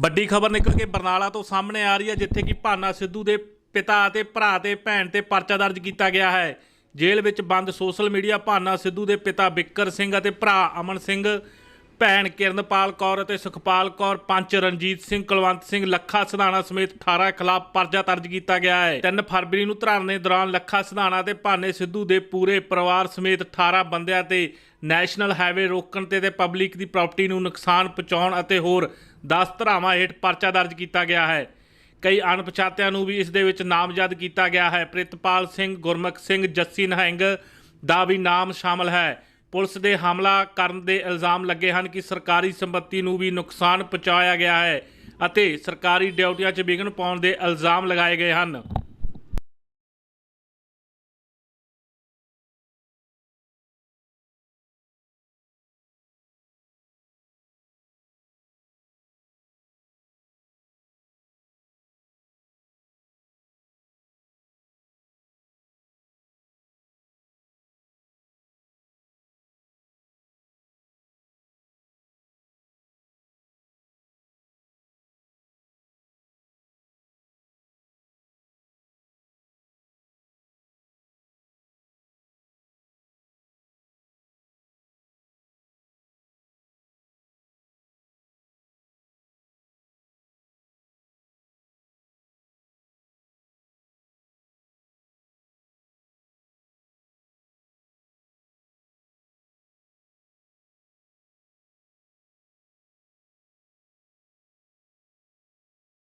ਵੱਡੀ ਖਬਰ ਨਿਕਲ ਕੇ ਬਰਨਾਲਾ ਤੋਂ ਸਾਹਮਣੇ ਆ ਰਹੀ ਹੈ, ਜਿੱਥੇ ਕਿ ਭਾਨਾ ਸਿੱਧੂ ਦੇ ਪਿਤਾ ਅਤੇ ਭਰਾ ਤੇ ਭੈਣ ਤੇ ਪਰਚਾ ਦਰਜ ਕੀਤਾ ਗਿਆ ਹੈ। ਜੇਲ੍ਹ ਵਿੱਚ ਬੰਦ ਸੋਸ਼ਲ ਮੀਡੀਆ ਭਾਨਾ ਸਿੱਧੂ ਦੇ ਪਿਤਾ ਬਿੱਕਰ ਸਿੰਘ ਅਤੇ ਭਰਾ ਅਮਨ ਸਿੰਘ ਭੈਣ ਕਿਰਨਪਾਲ ਕੌਰ ਅਤੇ ਸੁਖਪਾਲ ਕੌਰ, ਪੰਚ ਰਣਜੀਤ ਸਿੰਘ, ਕੁਲਵੰਤ ਸਿੰਘ, ਲੱਖਾ ਸਿਧਾਣਾ ਸਮੇਤ 18 ਖਿਲਾਫ ਪਰਚਾ ਦਰਜ ਕੀਤਾ ਗਿਆ ਹੈ। 3 ਫਰਵਰੀ ਨੂੰ ਧਰਨੇ ਦੌਰਾਨ ਲੱਖਾ ਸਿਧਾਣਾ ਤੇ ਭਾਨੇ ਸਿੱਧੂ ਦੇ ਪੂਰੇ ਪਰਿਵਾਰ ਸਮੇਤ 18 ਬੰਦਿਆਂ ਤੇ ਨੈਸ਼ਨਲ ਹਾਈਵੇ ਰੋਕਣ ਤੇ ਤੇ ਪਬਲਿਕ ਦੀ ਪ੍ਰਾਪਰਟੀ ਨੂੰ ਨੁਕਸਾਨ ਪਹੁੰਚਾਉਣ ਅਤੇ ਹੋਰ 10 ਧਰਾਵਾਂ ਹੇਠ ਪਰਚਾ ਦਰਜ ਕੀਤਾ ਗਿਆ ਹੈ। ਕਈ ਅਣਪਛਾਤਿਆਂ ਨੂੰ ਵੀ ਇਸ ਦੇ ਵਿੱਚ ਨਾਮਜ਼ਦ ਕੀਤਾ ਗਿਆ ਹੈ। ਪ੍ਰਿਤਪਾਲ ਸਿੰਘ, ਗੁਰਮੁਖ ਸਿੰਘ, ਜੱਸੀ ਨਹੰਗ ਦਾ ਵੀ ਨਾਮ ਸ਼ਾਮਲ ਹੈ। ਪੁਲਿਸ ਦੇ ਹਮਲਾ ਕਰਨ ਦੇ ਇਲਜ਼ਾਮ ਲੱਗੇ ਹਨ ਕਿ ਸਰਕਾਰੀ ਸੰਪਤੀ ਨੂੰ ਵੀ ਨੁਕਸਾਨ ਪਹੁੰਚਾਇਆ ਗਿਆ ਹੈ ਅਤੇ ਸਰਕਾਰੀ ਡਿਊਟੀਆਂ 'ਚ ਵਿਘਨ ਪਾਉਣ ਦੇ ਇਲਜ਼ਾਮ ਲਗਾਏ ਗਏ ਹਨ।